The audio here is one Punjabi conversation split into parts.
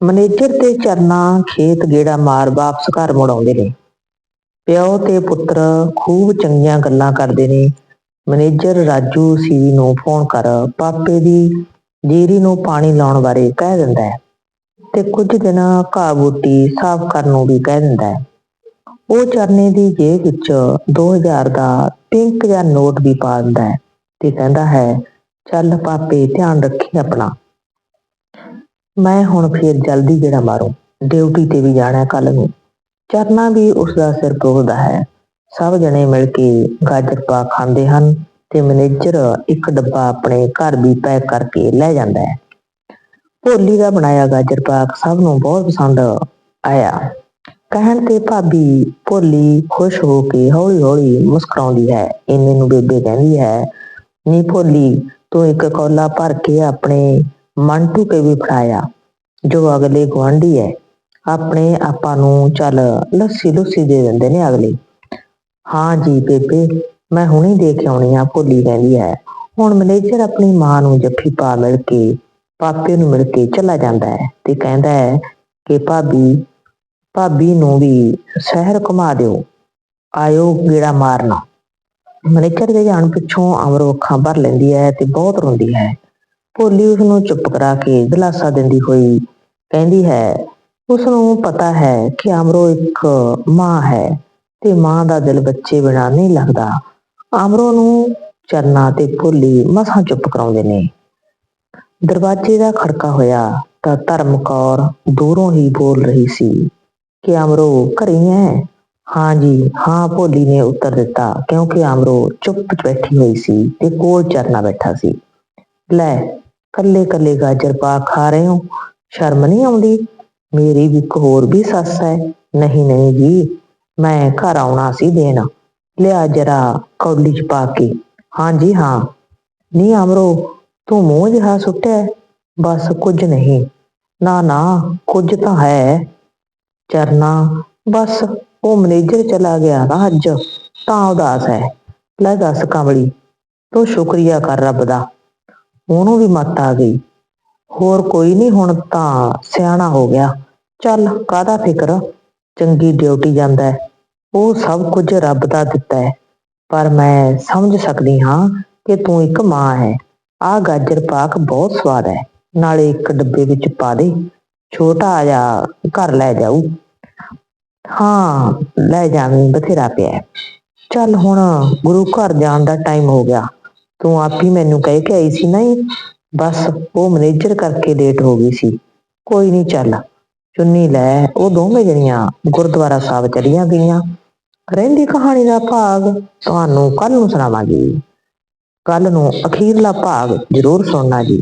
ਮੈਨੇਜਰ ਤੇ ਚਰਨਾ ਖੇਤ ਗੇੜਾ ਮਾਰ ਵਾਪਸ ਘਰ ਮੁੜ ਆਉਂਦੇ ਨੇ। ਪਿਓ ਤੇ ਪੁੱਤਰ ਖੂਬ ਚੰਗੀਆਂ ਗੱਲਾਂ ਕਰਦੇ ਨੇ। ਮੈਨੇਜਰ ਰਾਜੂ ਸੀ ਨੂੰ ਫੋਨ ਕਰ, ਪਾਪੇ ਦੀ ਜੀਰੀ ਨੂੰ ਪਾਣੀ ਲਾਉਣ ਬਾਰੇ ਕਹਿ ਦਿੰਦਾ ਹੈ ਤੇ ਕੁਝ ਦਿਨ ਘਾਹ ਬੂਟੀ ਸਾਫ਼ ਕਰਨ ਨੂੰ ਵੀ ਕਹਿ ਦਿੰਦਾ ਹੈ। ਉਹ ਚਰਨੇ ਦੀ ਜੇਬ ਵਿੱਚ 2000 ਦਾ ਪਿੰਕ ਜਿਹਾ ਨੋਟ ਵੀ ਪਾ ਦਿੰਦਾ ਹੈ ਤੇ ਕਹਿੰਦਾ ਹੈ, ਚੱਲ ਪਾਪੇ, ਧਿਆਨ ਰੱਖੀ ਆਪਣਾ। ਮੈਂ ਹੁਣ ਫੇਰ ਜਲਦੀ ਗੇੜਾ ਮਾਰੂ। ਡਿਊਟੀ ਤੇ ਵੀ ਜਾਣਾ ਕੱਲ ਨੂੰ। ਚਰਨਾ ਵੀ ਉਸ ਦਾ ਸਿਰ ਪੁੱਗਦਾ ਹੈ। ਸਭ ਜਣੇ ਮਿਲ ਕੇ ਗਾਜਰ ਪਾ ਖਾਂਦੇ ਹਨ ਤੇ ਮੈਨੇਜਰ ਇੱਕ ਡੱਬਾ ਆਪਣੇ ਘਰ ਵੀ ਪੈਕ ਕਰਕੇ ਲੈ ਜਾਂਦਾ ਹੈ। ਭੋਲੀ ਦਾ ਬਣਾਇਆ ਗਾਜਰ ਪਾਕ ਸਭ ਨੂੰ ਬਹੁਤ ਪਸੰਦ ਆਇਆ। ਕਹਿਣ ਤੇ ਭਾਬੀ ਭੋਲੀ ਖੁਸ਼ ਹੋ ਕੇ ਹੌਲੀ ਹੌਲੀ ਮੁਸਕਰਾਉਂਦੀ ਹੈ। ਇੰਨੇ ਨੂੰ ਬੇਬੇ ਕਹਿੰਦੀ ਹੈ, ਨੀ ਭੋਲੀ, ਤੂੰ ਇੱਕ ਕੌਲਾ ਭਰ ਕੇ ਆਪਣੇ ਮੰਟੂ ਕੇ ਵੀ ਫੜਾਇਆ। ਜੋ ਅਗਲੇ ਗੁਆਂਢੀ ਹੈ ਆਪਣੇ ਆਪਾਂ ਨੂੰ ਚੱਲ ਲੱਸੀ ਲੁੱਸੀ ਦੇ ਦਿੰਦੇ ਨੇ ਅਗਲੇ। ਹਾਂ ਜੀ ਬੇਬੇ, ਮੈਂ ਹੁਣੇ ਦੇ ਕੇ ਆਉਣੀ ਆ, ਭੁੱਲੀ ਕਹਿੰਦੀ ਹੈ ਹੁਣ ਮੈਨੇਜਰ ਆਪਣੀ ਮਾਂ ਨੂੰ ਜੱਫੀ ਪਾ ਮਿਲ ਕੇ, ਪਾਪੇ ਨੂੰ ਮਿਲ ਕੇ ਚਲਾ ਜਾਂਦਾ ਹੈ ਤੇ ਕਹਿੰਦਾ ਹੈ ਕਿ ਭਾਬੀ ਭਾਬੀ ਨੂੰ ਵੀ ਸ਼ਹਿਰ ਘੁਮਾ ਦਿਓ। ਆਇਓ ਗੇੜਾ ਮਾਰਨਾ। ਮੈਨੇਜਰ ਦੇ ਜਾਣ ਪਿੱਛੋਂ ਅਮਰ ਅੱਖਾਂ ਭਰ ਲੈਂਦੀ ਹੈ ਤੇ ਬਹੁਤ ਰੋਂਦੀ ਹੈ ਭੋਲੀ ਉਸ ਨੂੰ ਚੁੱਪ ਕਰਾ ਕੇ ਦਿਲਾਸਾ ਦਿੰਦੀ ਹੋਈ ਕਹਿੰਦੀ ਹੈ ਉਸ ਨੂੰ ਪਤਾ ਹੈ ਕਿ ਅਮਰੋ ਇੱਕ ਮਾਂ ਹੈ ਤੇ ਮਾਂ ਦਾ ਦਿਲ ਬੱਚੇ ਬਿਨਾ ਨਹੀਂ ਲੱਗਦਾ ਅਮਰੋ ਨੂੰ ਚਰਨਾ ਤੇ ਭੋਲੀ ਮਸਾਂ ਚੁੱਪ ਕਰਾਉਂਦੇ ਨੇ। ਦਰਵਾਜ਼ੇ ਦਾ ਖੜਕਾ ਹੋਇਆ ਤਾਂ ਧਰਮ ਕੌਰ ਦੂਰੋਂ ਹੀ ਬੋਲ ਰਹੀ ਸੀ ਕਿ ਅਮਰੋ ਘਰੇ ਹੈ ਹਾਂ? ਜੀ, ਹਾਂ ਭੋਲੀ ਨੇ ਉੱਤਰ ਦਿੱਤਾ ਕਿਉਂਕਿ ਅਮਰੋ ਚੁੱਪ ਬੈਠੀ ਹੋਈ ਸੀ ਤੇ ਕੋਲ ਚਰਨਾ ਬੈਠਾ ਸੀ। ਲੈ, ਕੱਲੇ ਕੱਲੇ ਗਾਜਰ ਪਾ ਖਾ ਰਹੇ ਹੋ। ਸ਼ਰਮ ਨਹੀਂ ਆਉਂਦੀ? ਮੇਰੀ ਵੀ ਇੱਕ ਹੋਰ ਵੀ ਸੱਸ ਹੈ। ਨਹੀਂ ਨਹੀਂ ਜੀ, ਮੈਂ ਘਰ ਆਉਣਾ ਸੀ ਦੇਣਾ। ਲਿਆ ਜਰਾ ਕੌਲੀ ਚ ਪਾ ਕੇ। ਹਾਂ ਜੀ, ਹਾਂ। ਨੀ ਅਮਰੋ, ਤੂੰ ਮੂੰਹ ਜਿਹਾ ਸੁੱਟਿਆ ਬਸ ਕੁਝ ਨਹੀਂ। ਨਾ ਨਾ, ਕੁਝ ਤਾਂ ਹੈ। ਚਰਨਾ, ਬਸ, ਉਹ ਮੈਨੇਜਰ ਚਲਾ ਗਿਆ ਨਾ ਅੱਜ। ਤਾਂ ਉਦਾਸ ਹੈ। ਲੈ ਦੱਸ ਕਮਲੀ ਤੂੰ ਸ਼ੁਕਰੀਆ ਕਰ ਰੱਬ ਦਾ। ਉਹਨੂੰ ਵੀ ਮੱਤ ਆ ਗਈ। ਹੋਰ ਕੋਈ ਨਹੀਂ ਹੁਣ ਤਾਂ ਸਿਆਣਾ ਹੋ ਗਿਆ। ਚੱਲ, ਕਾਹਦਾ ਫਿਕਰ? ਚੰਗੀ ਡਿਊਟੀ ਜਾਂਦਾ ਹੈ। ਉਹ ਸਭ ਕੁਝ ਰੱਬ ਦਾ ਦਿੱਤਾ ਹੈ। ਪਰ ਮੈਂ ਸਮਝ ਸਕਦੀ ਹਾਂ ਕਿ ਤੂੰ ਇੱਕ ਮਾਂ ਹੈ। ਆਹ ਗਾਜਰ ਪਾਕ ਬਹੁਤ ਸਵਾਦ ਹੈ। ਨਾਲੇ ਇੱਕ ਡੱਬੇ ਵਿੱਚ ਪਾ ਦੇ। ਛੋਟਾ ਜਿਹਾ ਘਰ ਲੈ ਜਾਊ। ਹਾਂ, ਲੈ ਜਾਵੀਂ, ਬਥੇਰਾ ਪਿਆ ਚੱਲ ਹੁਣ ਗੁਰੂ ਘਰ ਜਾਣ ਦਾ ਟਾਈਮ ਹੋ ਗਿਆ। ਤੂੰ ਆਪ ਹੀ ਮੈਨੂੰ ਕਹਿ ਕੇ ਆਈ ਸੀ, ਨਹੀਂ, ਬਸ ਉਹ ਮੈਨੇਜਰ ਕਰਕੇ ਲੇਟ ਹੋ ਗਈ ਸੀ। ਕੋਈ ਨਹੀਂ ਚੱਲ, ਚੁੰਨੀ ਲੈ, ਉਹ ਦੋਵੇਂ ਜਣੀਆਂ ਗੁਰਦੁਆਰਾ ਸਾਹਿਬ ਚਲੀਆਂ ਗਈਆਂ। ਰਹਿੰਦੀ ਕਹਾਣੀ ਦਾ ਭਾਗ ਤੁਹਾਨੂੰ ਕੱਲ ਨੂੰ ਸੁਣਾਵਾਂਗੀ। ਕੱਲ ਨੂੰ ਅਖੀਰਲਾ ਭਾਗ ਜ਼ਰੂਰ ਸੁਣਨਾ ਜੀ।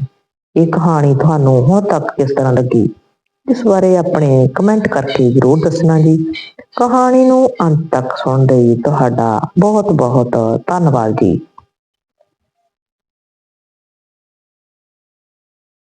ਇਹ ਕਹਾਣੀ ਤੁਹਾਨੂੰ ਹੁਣ ਤੱਕ ਕਿਸ ਤਰ੍ਹਾਂ ਲੱਗੀ, ਇਸ ਬਾਰੇ ਆਪਣੇ ਕਮੈਂਟ ਕਰਕੇ ਜ਼ਰੂਰ ਦੱਸਣਾ ਜੀ। ਕਹਾਣੀ ਨੂੰ ਅੰਤ ਤੱਕ ਸੁਣਨ ਲਈ ਤੁਹਾਡਾ ਬਹੁਤ ਬਹੁਤ ਧੰਨਵਾਦ ਜੀ।